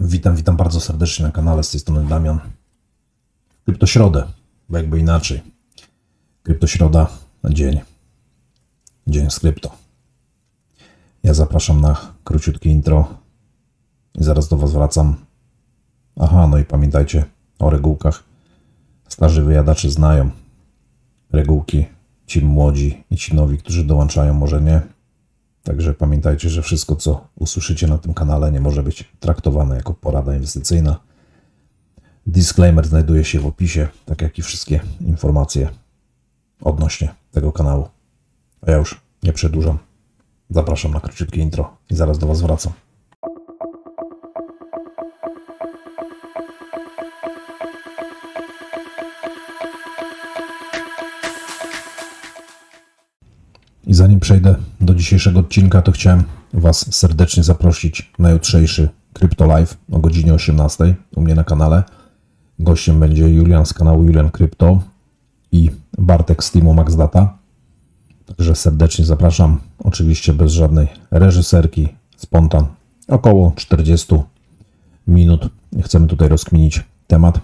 Witam, witam bardzo serdecznie na kanale z tej strony Damian. Kryptośrodę, bo jakby inaczej. Kryptośroda, dzień. Dzień z krypto. Ja zapraszam na króciutkie intro i zaraz do Was wracam. Aha, no i pamiętajcie o regułkach. Starzy wyjadacze znają regułki. Ci młodzi i ci nowi, którzy dołączają, może nie. Także pamiętajcie, że wszystko, co usłyszycie na tym kanale, nie może być traktowane jako porada inwestycyjna. Disclaimer znajduje się w opisie, tak jak i wszystkie informacje odnośnie tego kanału. A ja już nie przedłużam. Zapraszam na króciutkie intro i zaraz do Was wracam. I zanim przejdę do dzisiejszego odcinka, to chciałem Was serdecznie zaprosić na jutrzejszy Crypto Live o godzinie 18 u mnie na kanale. Gościem będzie Julian z kanału Julian Crypto i Bartek z teamu Max Data. Także serdecznie zapraszam. Oczywiście bez żadnej reżyserki, spontan. Około 40 minut chcemy tutaj rozkminić temat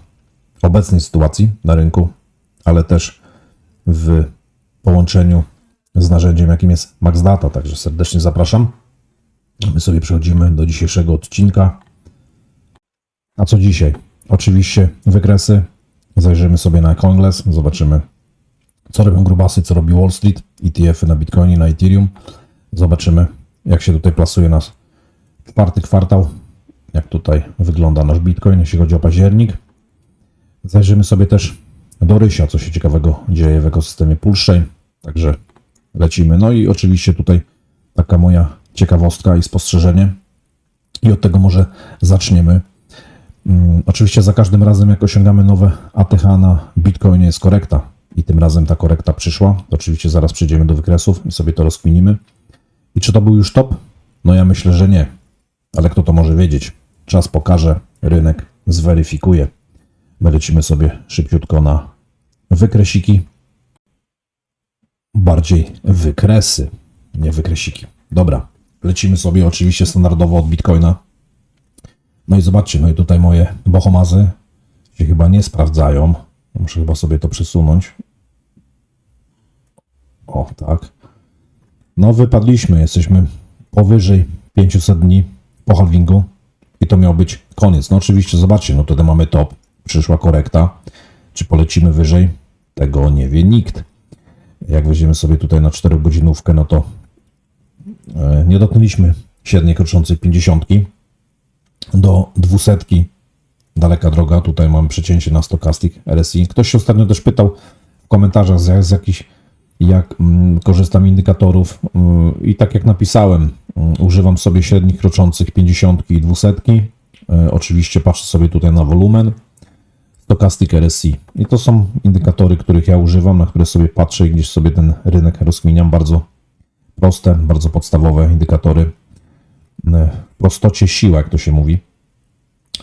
obecnej sytuacji na rynku, ale też w połączeniu z narzędziem, jakim jest Max Data. Także serdecznie zapraszam. My sobie przechodzimy do dzisiejszego odcinka. A co dzisiaj? Oczywiście wykresy. Zajrzymy sobie na Coinglass, zobaczymy co robią grubasy, co robi Wall Street, ETF-y na Bitcoinie, na Ethereum. Zobaczymy, jak się tutaj plasuje nas czwarty kwartał, jak tutaj wygląda nasz Bitcoin, jeśli chodzi o październik. Zajrzymy sobie też do Rysia, co się ciekawego dzieje w ekosystemie Pulszej. Także lecimy. No i oczywiście tutaj taka moja ciekawostka i spostrzeżenie. I od tego może zaczniemy. Mm, Oczywiście za każdym razem, jak osiągamy nowe ATH na Bitcoinie, jest korekta. I tym razem ta korekta przyszła. Oczywiście zaraz przejdziemy do wykresów i sobie to rozkminimy. I czy to był już top? No ja myślę, że nie. Ale kto to może wiedzieć? Czas pokaże, rynek zweryfikuje. My lecimy sobie szybciutko na wykresiki. Bardziej wykresy, nie wykresiki. Dobra, lecimy sobie oczywiście standardowo od Bitcoina. No i zobaczcie, no i tutaj moje bohomazy się chyba nie sprawdzają. Muszę chyba sobie to przesunąć. O, tak. No wypadliśmy, jesteśmy powyżej 500 dni po halvingu i to miał być koniec. No oczywiście, zobaczcie, no wtedy mamy top, przyszła korekta. Czy polecimy wyżej? Tego nie wie nikt. Jak weźmiemy sobie tutaj na 4 godzinówkę, no to e, nie dotknęliśmy średniej kroczącej 50 do 200 daleka droga. Tutaj mam przecięcie na stokastik RSI. Ktoś się ostatnio też pytał w komentarzach z, z jakichś jak mm, korzystam indykatorów mm, i tak jak napisałem, mm, używam sobie średnich kroczących 50 i 200. E, oczywiście patrzę sobie tutaj na wolumen. Stochastic RSI. I to są indykatory, których ja używam, na które sobie patrzę i gdzieś sobie ten rynek rozkminiam. Bardzo proste, bardzo podstawowe indykatory. E, prostocie siła, jak to się mówi.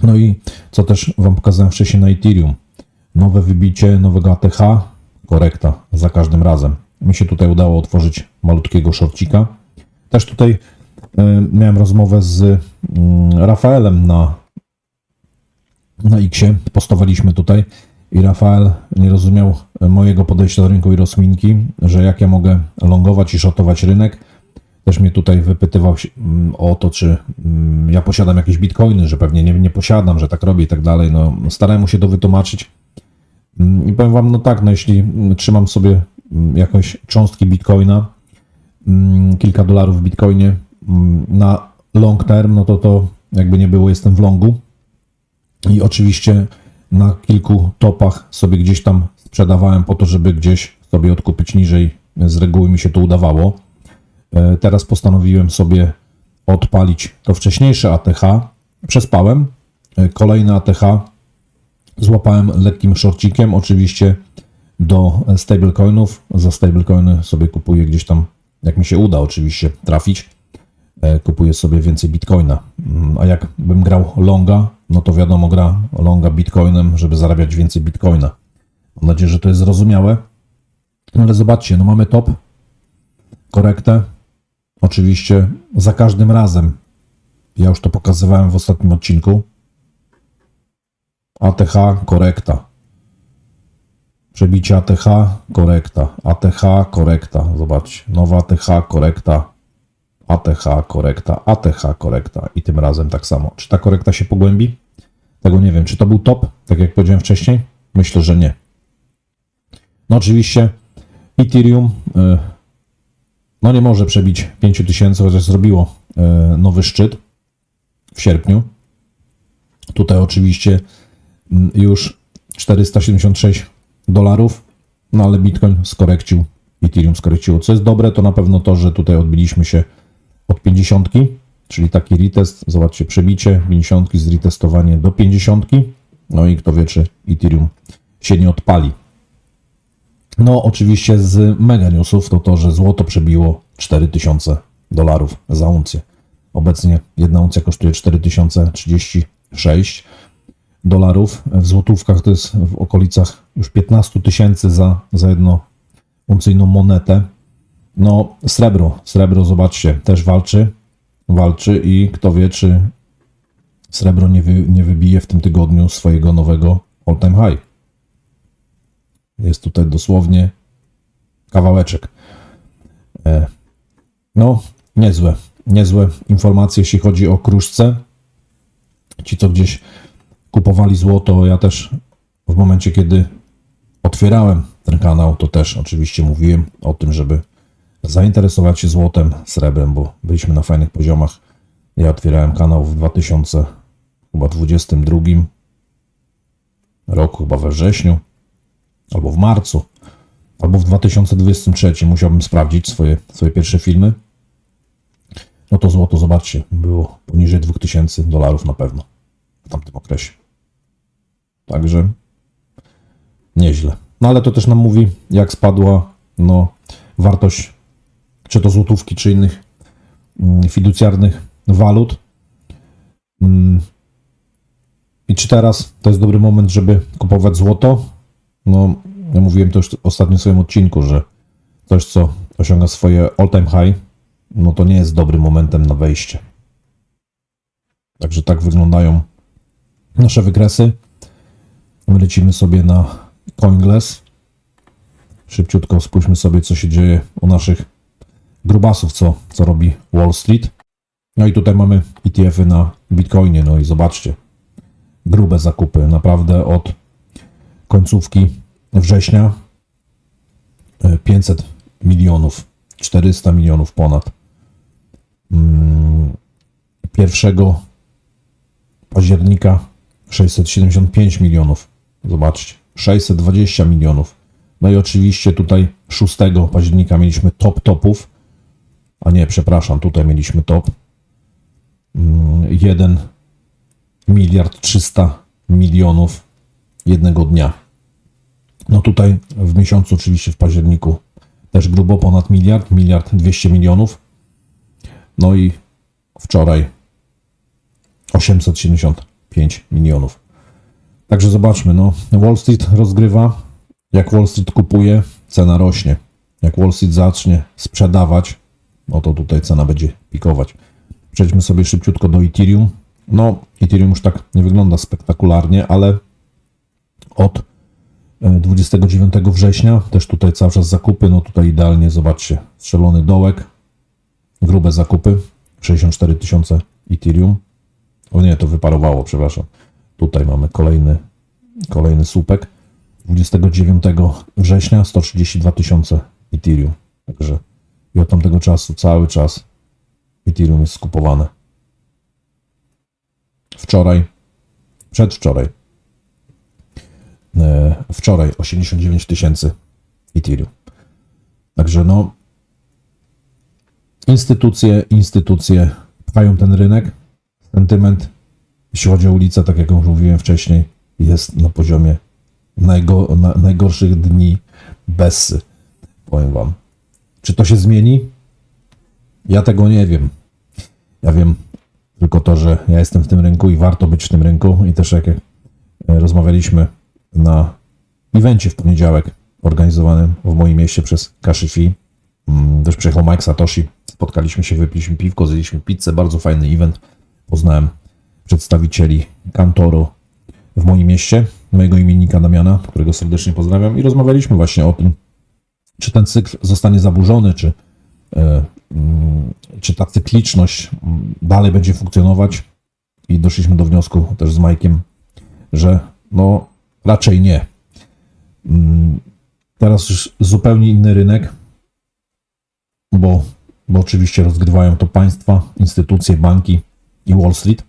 No i co też Wam pokazałem wcześniej na Ethereum. Nowe wybicie nowego ATH, korekta za każdym razem. Mi się tutaj udało otworzyć malutkiego shorcika. Też tutaj e, miałem rozmowę z mm, Rafaelem na, na Xie. Postowaliśmy tutaj i Rafael nie rozumiał mojego podejścia do rynku i rozminki, że jak ja mogę longować i shortować rynek. Też mnie tutaj wypytywał mm, o to, czy mm, ja posiadam jakieś bitcoiny, że pewnie nie, nie posiadam, że tak robię i tak dalej. No, starałem się to wytłumaczyć. Mm, I powiem Wam, no tak, no jeśli trzymam sobie jakąś cząstki bitcoina, kilka dolarów w bitcoinie na long term, no to to jakby nie było, jestem w longu. I oczywiście na kilku topach sobie gdzieś tam sprzedawałem po to, żeby gdzieś sobie odkupić niżej. Z reguły mi się to udawało. E, Teraz postanowiłem sobie odpalić to wcześniejsze ATH. Przespałem. E, Kolejne ATH złapałem lekkim shortcikiem, oczywiście do stablecoinów. Za stablecoiny sobie kupuję gdzieś tam, jak mi się uda oczywiście trafić, kupuję sobie więcej bitcoina. Mm, A jak bym grał longa, no to wiadomo, gra longa bitcoinem, żeby zarabiać więcej bitcoina. Mam nadzieję, że to jest zrozumiałe. No ale zobaczcie, no mamy top, korektę. Oczywiście za każdym razem, ja już to pokazywałem w ostatnim odcinku, ATH korekta. Przebicie ATH korekta. ATH korekta. Zobaczcie. Nowa ATH korekta. ATH korekta. ATH korekta. I tym razem tak samo. Czy ta korekta się pogłębi? Tego nie wiem. Czy to był top? Tak jak powiedziałem wcześniej? Myślę, że nie. No oczywiście Ethereum y, no nie może przebić 5000, chociaż zrobiło y, nowy szczyt w sierpniu. Tutaj oczywiście już 476 dolarów, no ale Bitcoin skorekcił, Ethereum skorekciło. Co jest dobre, to na pewno to, że tutaj odbiliśmy się od 50, czyli taki retest, zobaczcie, przebicie 50 z retestowanie do 50, no i kto wie, czy Ethereum się nie odpali. No, oczywiście z mega newsów to to, że złoto przebiło 4000 dolarów za uncję. Obecnie jedna uncja kosztuje 4036 dolarów. W złotówkach to jest w okolicach już 15 tysięcy za, za jedną uncyjną monetę. No, srebro, srebro, zobaczcie, też walczy, walczy i kto wie, czy srebro nie, wy, nie wybije w tym tygodniu swojego nowego all-time high. Jest tutaj dosłownie kawałeczek. E, no, niezłe, niezłe informacje, jeśli chodzi o kruszce. Ci, co gdzieś kupowali złoto, ja też w momencie, kiedy otwierałem ten kanał, to też oczywiście mówiłem o tym, żeby zainteresować się złotem, srebrem, bo byliśmy na fajnych poziomach. Ja otwierałem kanał w 2022 roku, chyba we wrześniu, albo w marcu, albo w 2023. Musiałbym sprawdzić swoje, swoje pierwsze filmy. No to złoto, zobaczcie, było poniżej 2000 dolarów na pewno w tamtym okresie. Także nieźle. No ale to też nam mówi, jak spadła no, wartość czy to złotówki, czy innych mm, fiducjarnych walut. Mm. I czy teraz to jest dobry moment, żeby kupować złoto? No, ja mówiłem to już w swoim odcinku, że coś, co osiąga swoje all-time high, no to nie jest dobrym momentem na wejście. Także tak wyglądają nasze wykresy. My lecimy sobie na CoinGlass. Szybciutko spójrzmy sobie, co się dzieje u naszych grubasów, co, co robi Wall Street. No i tutaj mamy ETF-y na Bitcoinie. No i zobaczcie, grube zakupy. Naprawdę od końcówki września 500 e, milionów, 400 milionów ponad. 1 mm, października 675 milionów. Zobaczcie, 620 milionów. No i oczywiście tutaj 6 października mieliśmy top topów, a nie, przepraszam, tutaj mieliśmy top 1 mm, miliard 300 milionów jednego dnia. No tutaj w miesiącu, oczywiście w październiku, też grubo ponad miliard, miliard 200 milionów. No i wczoraj 875 milionów. Także zobaczmy, no Wall Street rozgrywa, jak Wall Street kupuje, cena rośnie. Jak Wall Street zacznie sprzedawać, no to tutaj cena będzie pikować. Przejdźmy sobie szybciutko do Ethereum. No, Ethereum już tak nie wygląda spektakularnie, ale od 29 e, września też tutaj cały czas zakupy. No tutaj idealnie, zobaczcie, strzelony dołek, grube zakupy, 64 tysiące Ethereum. O nie, to wyparowało, przepraszam. Tutaj mamy kolejny, kolejny słupek. 29 września 132 tysiące Ethereum. Także od tamtego czasu cały czas Ethereum jest skupowane. Wczoraj, przedwczoraj, e, wczoraj 89 tysięcy Ethereum. Także no, instytucje, instytucje pchają ten rynek. Sentyment, jeśli chodzi o ulicę, tak jak już mówiłem wcześniej, jest na poziomie najgo, na, najgorszych dni Bessy. Powiem wam. Czy to się zmieni? Ja tego nie wiem. Ja wiem tylko to, że ja jestem w tym rynku i warto być w tym rynku. I też jak e, rozmawialiśmy na evencie w poniedziałek organizowanym w moim mieście przez Kashifi, mm, też przyjechał Mike Satoshi, spotkaliśmy się, wypiliśmy piwko, zjedliśmy pizzę, bardzo fajny event. Poznałem przedstawicieli Kantoru w moim mieście, mojego imiennika Damiana, którego serdecznie pozdrawiam i rozmawialiśmy właśnie o tym, czy ten cykl zostanie zaburzony, czy, e, mm, czy ta cykliczność mm, dalej będzie funkcjonować i doszliśmy do wniosku też z Majkiem, że no raczej nie. Mm, Teraz już zupełnie inny rynek, bo, bo oczywiście rozgrywają to państwa, instytucje, banki i Wall Street.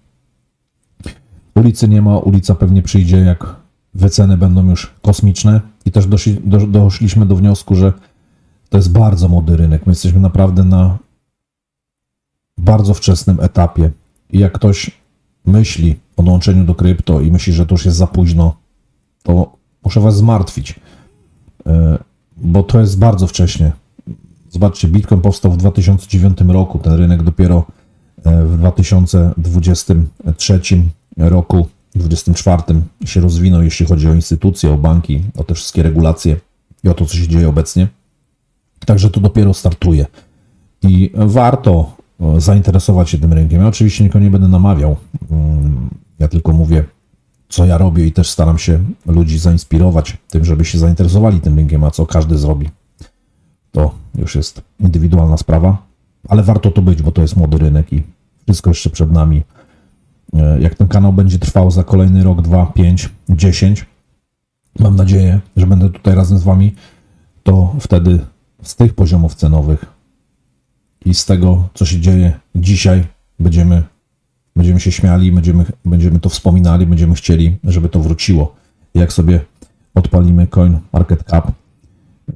Ulicy nie ma, ulica pewnie przyjdzie, jak wyceny będą już kosmiczne i też doszli, do, doszliśmy do wniosku, że to jest bardzo młody rynek. My jesteśmy naprawdę na bardzo wczesnym etapie i jak ktoś myśli o dołączeniu do krypto i myśli, że to już jest za późno, to muszę was zmartwić, E, bo to jest bardzo wcześnie. Zobaczcie, Bitcoin powstał w 2009 roku, ten rynek dopiero e, w 2023 roku, 2024 się rozwinął, jeśli chodzi o instytucje, o banki, o te wszystkie regulacje i o to, co się dzieje obecnie. Także to dopiero startuje. I warto e, zainteresować się tym rynkiem. Ja oczywiście nikogo nie będę namawiał. Mm, Ja tylko mówię, co ja robię i też staram się ludzi zainspirować tym, żeby się zainteresowali tym rynkiem, a co każdy zrobi. To już jest indywidualna sprawa, ale warto to być, bo to jest młody rynek i wszystko jeszcze przed nami. E, Jak ten kanał będzie trwał za kolejny rok, dwa, pięć, dziesięć, mam nadzieję, że będę tutaj razem z Wami, to wtedy z tych poziomów cenowych i z tego, co się dzieje dzisiaj, będziemy, będziemy się śmiali, będziemy, będziemy to wspominali, będziemy chcieli, żeby to wróciło. Jak sobie odpalimy Coin Market Cap,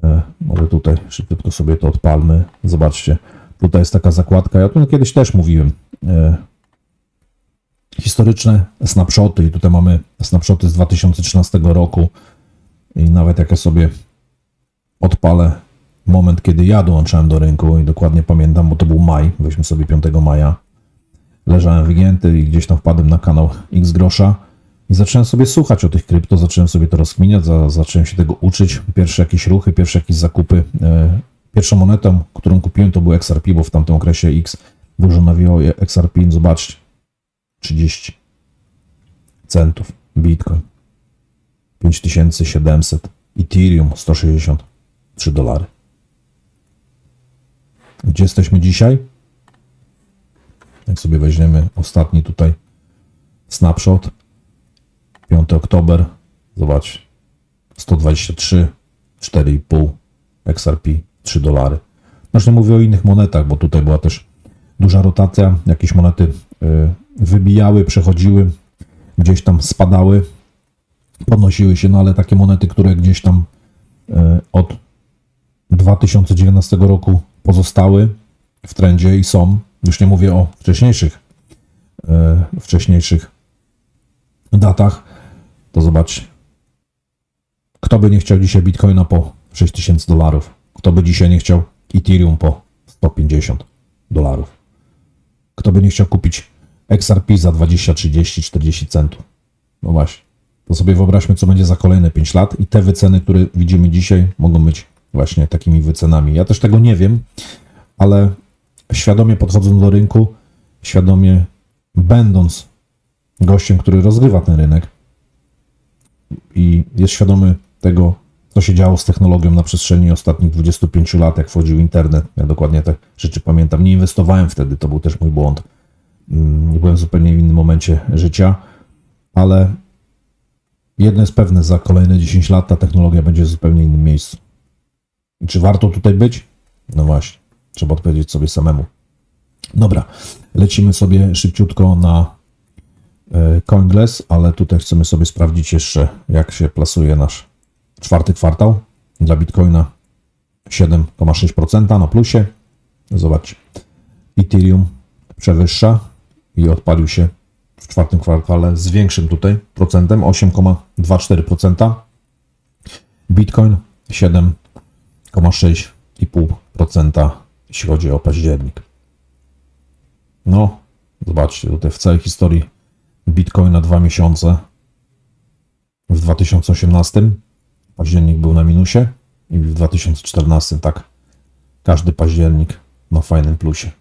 e, może tutaj szybciutko sobie to odpalmy. Zobaczcie, tutaj jest taka zakładka. Ja tu kiedyś też mówiłem. Historyczne snapshoty i tutaj mamy snapshoty z 2013 roku i nawet jak ja sobie odpalę moment, kiedy ja dołączałem do rynku i dokładnie pamiętam, bo to był maj, weźmy sobie 5 maja, leżałem wygięty i gdzieś tam wpadłem na kanał X Grosza i zacząłem sobie słuchać o tych krypto, zacząłem sobie to rozkminiać, za, zacząłem się tego uczyć, pierwsze jakieś ruchy, pierwsze jakieś zakupy. E, pierwszą monetą, którą kupiłem to był XRP, bo w tamtym okresie X dużo nawijało XRP, zobaczcie, 30 centów, Bitcoin 5700, Ethereum 163 dolary. Gdzie jesteśmy dzisiaj? Jak sobie weźmiemy ostatni tutaj snapshot, 5 oktober, zobacz, 123, 4,5 XRP, 3 dolary. Nie mówię o innych monetach, bo tutaj była też duża rotacja, jakieś monety wybijały, przechodziły, gdzieś tam spadały, podnosiły się, no ale takie monety, które gdzieś tam y, od 2019 roku pozostały w trendzie i są. Już nie mówię o wcześniejszych, e, wcześniejszych datach. To zobacz, kto by nie chciał dzisiaj Bitcoina po 6000 dolarów? Kto by dzisiaj nie chciał Ethereum po 150 dolarów? Kto by nie chciał kupić XRP za 20, 30, 40 centów? No właśnie. To sobie wyobraźmy, co będzie za kolejne 5 lat i te wyceny, które widzimy dzisiaj, mogą być właśnie takimi wycenami. Ja też tego nie wiem, ale świadomie podchodząc do rynku, świadomie będąc gościem, który rozgrywa ten rynek i jest świadomy tego, co się działo z technologią na przestrzeni ostatnich 25 lat, jak wchodził internet. Ja dokładnie te rzeczy pamiętam. Nie inwestowałem wtedy, to był też mój błąd. Mm, Byłem zupełnie w innym momencie życia, ale jedno jest pewne, za kolejne 10 lat ta technologia będzie w zupełnie innym miejscu. I czy warto tutaj być? No właśnie, trzeba odpowiedzieć sobie samemu. Dobra, lecimy sobie szybciutko na e, CoinGlass, ale tutaj chcemy sobie sprawdzić jeszcze, jak się plasuje nasz czwarty kwartał dla Bitcoina 7,6% na plusie. Zobaczcie, Ethereum przewyższa i odpalił się w czwartym kwartale z większym tutaj procentem 8,24%. Bitcoin 7,6,5% jeśli chodzi o październik. No, zobaczcie, tutaj w całej historii Bitcoina dwa miesiące. W 2018 październik był na minusie i w 2014 tak każdy październik na fajnym plusie.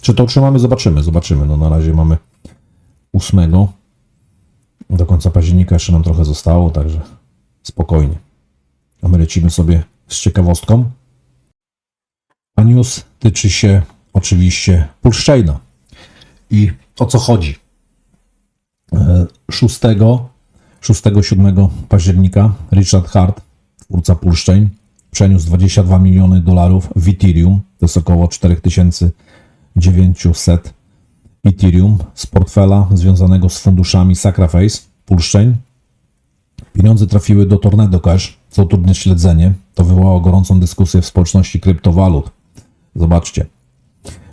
Czy to utrzymamy? Zobaczymy, zobaczymy. No na razie mamy 8 Do końca października jeszcze nam trochę zostało, także spokojnie. A my lecimy sobie z ciekawostką. A news tyczy się oczywiście Pulszczejna. I o co chodzi? E, 6, 6-7 października Richard Hart, twórca Pulszczeń, przeniósł 22 miliony dolarów w Ethereum, to jest około 4900 Ethereum z portfela związanego z funduszami Sacrifice, Pulszczeń. Pieniądze trafiły do Tornado Cash, co utrudnia śledzenie. To wywołało gorącą dyskusję w społeczności kryptowalut. Zobaczcie.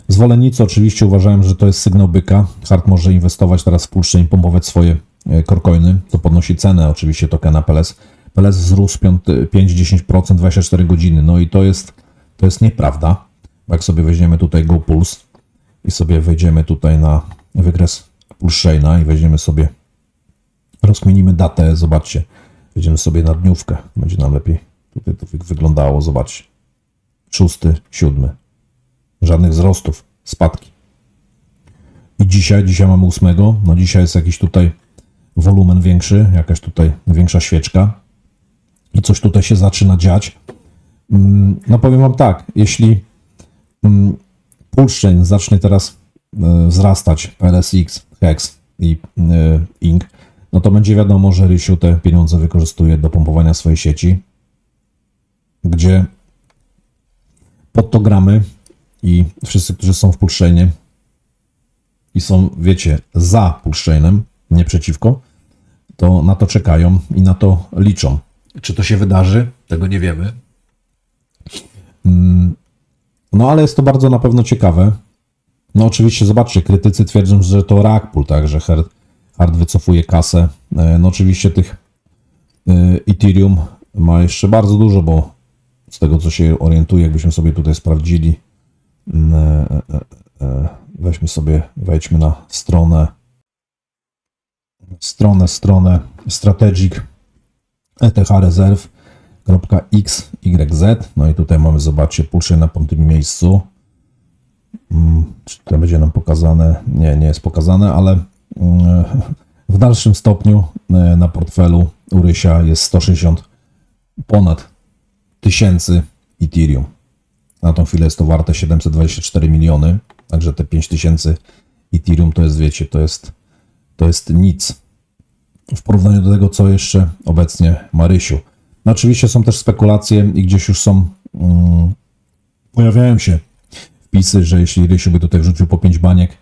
Zwolennicy oczywiście uważają, że to jest sygnał byka. Hart może inwestować teraz w Pulszczeń pompować swoje e, korcoiny, co podnosi cenę oczywiście tokena PLS. PLS wzrósł piąty- 5-10% 24 godziny. No i to jest, to jest nieprawda. Jak sobie weźmiemy tutaj Go Pulse i sobie wejdziemy tutaj na wykres Pulszczejna i weźmiemy sobie, rozkminimy datę, zobaczcie, wejdziemy sobie na dniówkę, będzie nam lepiej tutaj to wy- wyglądało, zobaczcie. Szósty, siódmy. Żadnych wzrostów, spadki. I dzisiaj, dzisiaj mamy ósmego, no dzisiaj jest jakiś tutaj wolumen większy, jakaś tutaj większa świeczka i coś tutaj się zaczyna dziać. Mm, No powiem wam tak, jeśli mm, Pulszczeń zacznie teraz e, wzrastać, PLSX, HEX i e, INK, no to będzie wiadomo, że Rysiu te pieniądze wykorzystuje do pompowania swojej sieci, gdzie pod to gramy i wszyscy, którzy są w Pulszczejnie i są, wiecie, za Pulszczejnem, nie przeciwko, to na to czekają i na to liczą. Czy to się wydarzy? Tego nie wiemy. No ale jest to bardzo na pewno ciekawe. No oczywiście, zobaczcie, krytycy twierdzą, że to Rackpool, tak, że Hard, wycofuje kasę. E, No oczywiście tych e, Ethereum ma jeszcze bardzo dużo, bo z tego co się orientuję, jakbyśmy sobie tutaj sprawdzili, mm, e, weźmy sobie, wejdźmy na stronę, stronę, stronę strategic ETH Reserve.xyz. No i tutaj mamy, zobaczcie, pulszy na tym miejscu. Mm, Czy to będzie nam pokazane? Nie, nie jest pokazane, ale mm, w dalszym stopniu e, na portfelu Urysia jest 160 ponad tysięcy Ethereum. Na tą chwilę jest to warte 724 miliony, także te 5000 Ethereum to jest, wiecie, to jest, to jest nic w porównaniu do tego, co jeszcze obecnie ma Rysiu. No oczywiście są też spekulacje i gdzieś już są, mm, pojawiają się wpisy, że jeśli Rysiu by tutaj wrzucił po 5 baniek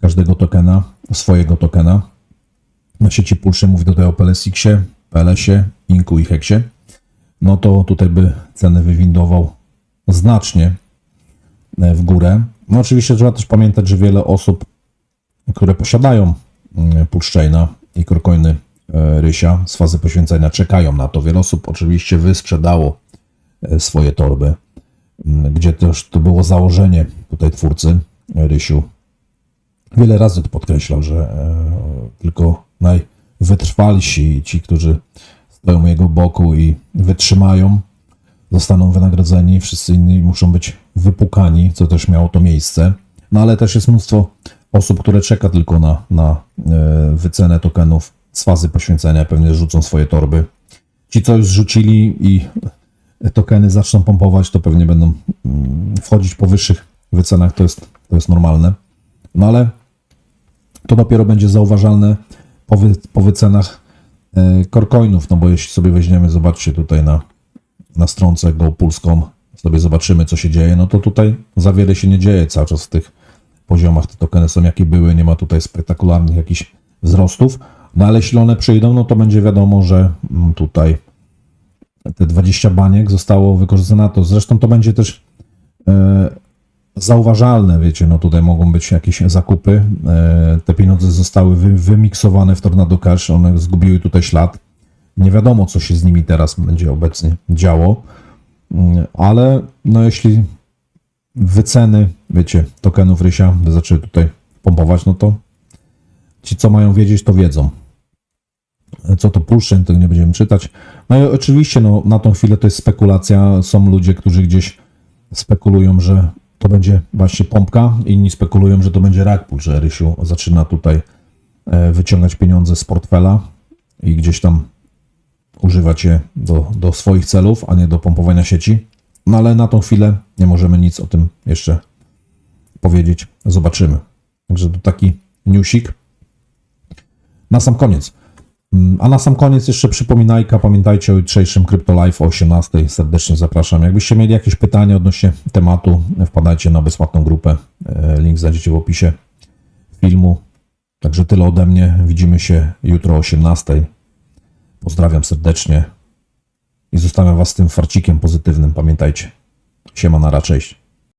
każdego tokena, swojego tokena, na sieci Pulsze mówi tutaj o PLSX-ie, PLS-ie, Inku i Heksie, no to tutaj by ceny wywindował znacznie e, w górę. No oczywiście trzeba też pamiętać, że wiele osób, które posiadają mm, Pulszczejna i Korcoiny Rysia z fazy poświęcenia czekają na to. Wiele osób oczywiście wysprzedało e, swoje torby, m, gdzie też to było założenie tutaj twórcy e, Rysiu. Wiele razy podkreślał, że e, tylko najwytrwalsi, ci, którzy stoją jego boku i wytrzymają, zostaną wynagrodzeni, wszyscy inni muszą być wypukani, co też miało to miejsce. No ale też jest mnóstwo osób, które czeka tylko na, na e, wycenę tokenów z fazy poświęcenia, pewnie rzucą swoje torby. Ci, co już rzucili i tokeny zaczną pompować, to pewnie będą mm, wchodzić po wyższych wycenach, to jest, to jest normalne. No ale to dopiero będzie zauważalne po, wy, po wycenach e, korcoinów, no bo jeśli sobie weźmiemy, zobaczcie tutaj na, na stronce GoPulse.com, sobie zobaczymy, co się dzieje, no to tutaj za wiele się nie dzieje cały czas w tych poziomach. Te tokeny są jakie były, nie ma tutaj spektakularnych jakichś wzrostów, no ale jeśli one przyjdą, no to będzie wiadomo, że mm, tutaj te 20 baniek zostało wykorzystane na to. Zresztą to będzie też e, zauważalne, wiecie, no tutaj mogą być jakieś zakupy. E, te pieniądze zostały wy, wymiksowane w Tornado Cash, one zgubiły tutaj ślad. Nie wiadomo, co się z nimi teraz będzie obecnie działo, Mm, ale no jeśli wyceny, wiecie, tokenów Rysia zaczęły tutaj pompować, no to ci, co mają wiedzieć, to wiedzą. Co to Pulszczyn, tego nie będziemy czytać. No i oczywiście, no, na tą chwilę to jest spekulacja. Są ludzie, którzy gdzieś spekulują, że to będzie właśnie pompka, inni spekulują, że to będzie Rackpool, że Rysiu zaczyna tutaj e, wyciągać pieniądze z portfela i gdzieś tam używać je do, do swoich celów, a nie do pompowania sieci. No ale na tą chwilę nie możemy nic o tym jeszcze powiedzieć. Zobaczymy. Także to taki newsik. Na sam koniec. A na sam koniec jeszcze przypominajka, pamiętajcie o jutrzejszym Crypto Live o 18. Serdecznie zapraszam. Jakbyście mieli jakieś pytania odnośnie tematu, wpadajcie na bezpłatną grupę. E, Link znajdziecie w opisie filmu. Także tyle ode mnie. Widzimy się jutro o 18. Pozdrawiam serdecznie i zostawiam Was z tym farcikiem pozytywnym. Pamiętajcie. Siema, na cześć.